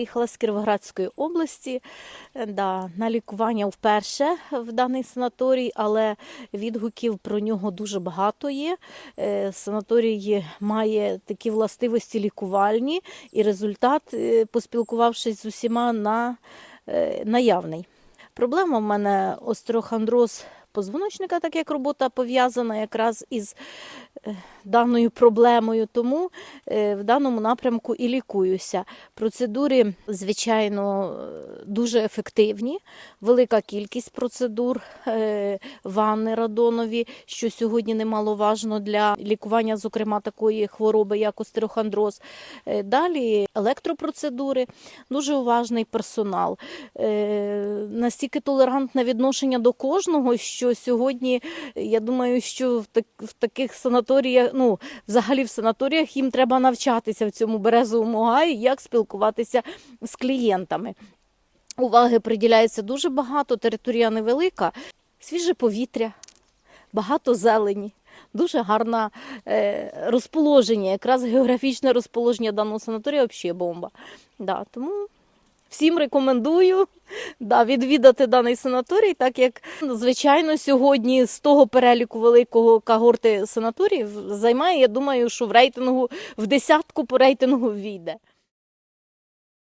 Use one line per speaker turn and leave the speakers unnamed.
Їхала з Кіровоградської області е, да, на лікування вперше в даний санаторій, але відгуків про нього дуже багато є. Е, Санаторій має такі властивості лікувальні, і результат, е, поспілкувавшись з усіма, на, наявний. Проблема в мене остеохондроз позвоночника, так як робота пов'язана якраз із е, даною проблемою, тому е, в даному напрямку і лікуюся. Процедури, звичайно, дуже ефективні, велика кількість процедур, е, ванни радонові, що сьогодні немаловажно для лікування, зокрема, такої хвороби, як остерохондроз. Далі електропроцедури, дуже уважний персонал, настільки толерантне відношення до кожного, що сьогодні е, я думаю, що в, так, в таких санаторіях, ну взагалі в санаторіях їм треба навчатися в цьому березовому гаї, як спілкуватися з клієнтами. Уваги приділяється дуже багато, територія невелика, свіже повітря, багато зелені. Дуже гарне розположення, якраз географічне розположення даного санаторію взагалі бомба. Да, тому всім рекомендую да, відвідати даний санаторій, так як, звичайно, сьогодні з того переліку великого когорти санаторіїв займає, я думаю, що в рейтингу в десятку по рейтингу війде.